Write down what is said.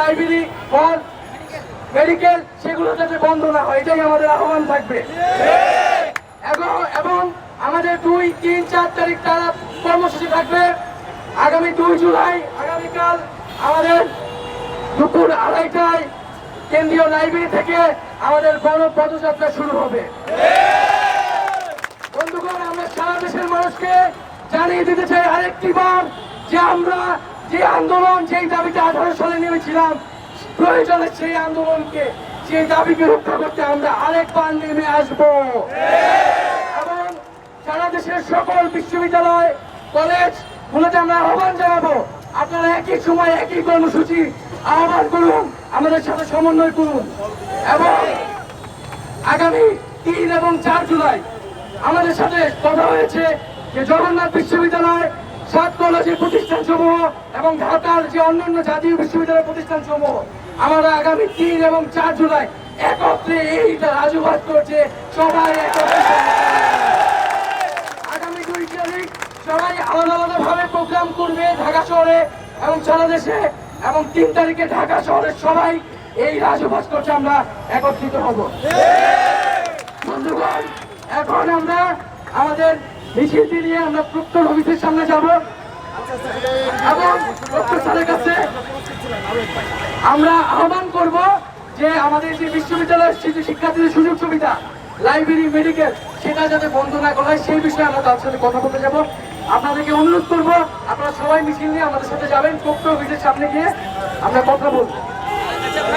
Library, হল, medical, সেগুলো যাতে বন্ধ না হয়, এটাই আমাদের আহ্বান থাকবে। এবং আমাদের দুই, তিন, চার তারিখ তারা কর্মসূচি থাকবে। আগামী দুই জুলাই, আগামীকাল আমাদের দুপুর আড়াইটায় কেন্দ্রীয় লাইব্রেরি থেকে আমাদের গণ পদযাত্রা শুরু হবে। বন্ধুগণ, আমরা সারা দেশের মানুষকে জানিয়ে দিতে চাই আরেকটি বার যে আমরা যে আন্দোলন যেই দাবিতে আঠারো সালে নেমেছিলাম, প্রয়োজনে সেই আন্দোলনকে, সেই দাবিকে রক্ষা করতে আমরা আরেকবার নেমে আসব। এবং সারা দেশের সকল বিশ্ববিদ্যালয়, কলেজ গুলোতে আমরা আহ্বান জানাব, আপনারা একই সময় একই কর্মসূচি আহ্বান করুন, আমাদের সাথে সমন্বয় করুন। এবং আগামী তিন এবং চার জুলাই আমাদের সাথে কথা হয়েছে যে জগন্নাথ বিশ্ববিদ্যালয় সাত কলেজের প্রতিষ্ঠান সমূহ এবং ঢাকার যে অন্যান্য জাতীয় বিশ্ববিদ্যালয় প্রতিষ্ঠান সমূহ আমরা আগামী তিন এবং চার জুলাই একত্রে এই রাজু করছে সবাই আগামী দুই তারিখ সবাই আলাদা আলাদা ভাবে প্রোগ্রাম করবে ঢাকা শহরে এবং সারা দেশে এবং তিন তারিখে ঢাকা শহরের সবাই এই রাজু ভাস্কর্যে আমরা একত্রিত হব। বন্ধুগণ, এখন আমরা আমাদের মিছিলটি নিয়ে আমরা প্রক্টর অফিসের সামনে যাব। এবং প্রক্টর কাছে আমরা আহ্বান করব যে আমাদের যে বিশ্ববিদ্যালয়ের শিক্ষার্থীদের সুযোগ সুবিধা, লাইব্রেরি, মেডিকেল, সেটা যাতে বন্ধ না করা হয়, সেই বিষয়ে আমরা তার সাথে কথা বলতে যাব। আপনাদেরকে অনুরোধ করব, আপনারা সবাই মিছিল নিয়ে আমাদের সাথে যাবেন, প্রক্টর অফিসের সামনে গিয়ে আমরা কথা বলব।